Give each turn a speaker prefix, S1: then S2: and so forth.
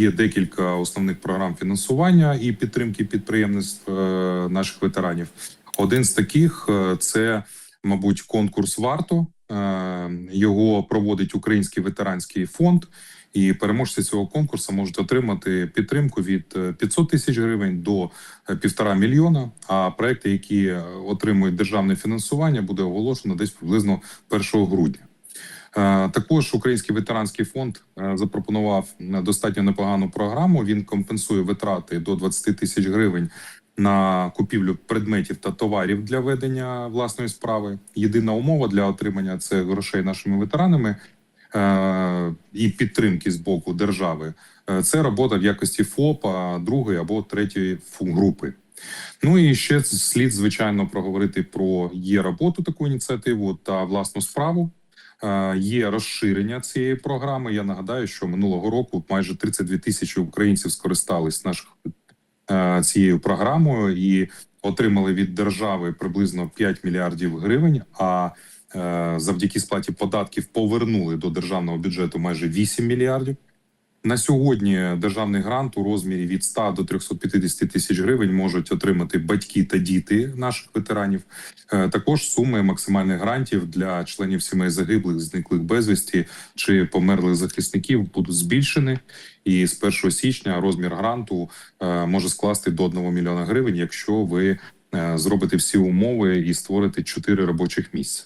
S1: Є декілька основних програм фінансування і підтримки підприємництв е, наших ветеранів. Один з таких е, це, мабуть, конкурс варто. Е, Його проводить Український ветеранський фонд, і переможці цього конкурсу можуть отримати підтримку від е, 500 тисяч гривень до півтора мільйона. А проекти, які отримують державне фінансування, буде оголошено десь приблизно 1 грудня. Е, Також Український ветеранський фонд е, запропонував е, достатньо непогану програму. Він компенсує витрати до 20 тисяч гривень на купівлю предметів та товарів для ведення власної справи. Єдина умова для отримання цих грошей нашими ветеранами і підтримки з боку держави це робота в якості ФОПа другої або третьої групи. Ну і ще слід звичайно проговорити про є роботу таку ініціативу та власну справу. Е, Є розширення цієї програми. Я нагадаю, що минулого року майже 32 тисячі українців скористались наших е, цією програмою і отримали від держави приблизно 5 мільярдів гривень. А е, завдяки сплаті податків повернули до державного бюджету майже 8 мільярдів. На сьогодні державний грант у розмірі від 100 до 350 тисяч гривень можуть отримати батьки та діти наших ветеранів. Е, Також суми максимальних грантів для членів сімей загиблих, зниклих безвісті чи померлих захисників будуть збільшені. І з 1 січня розмір гранту е, може скласти до 1 мільйона гривень, якщо ви е, зробите всі умови і створите 4 робочих місця.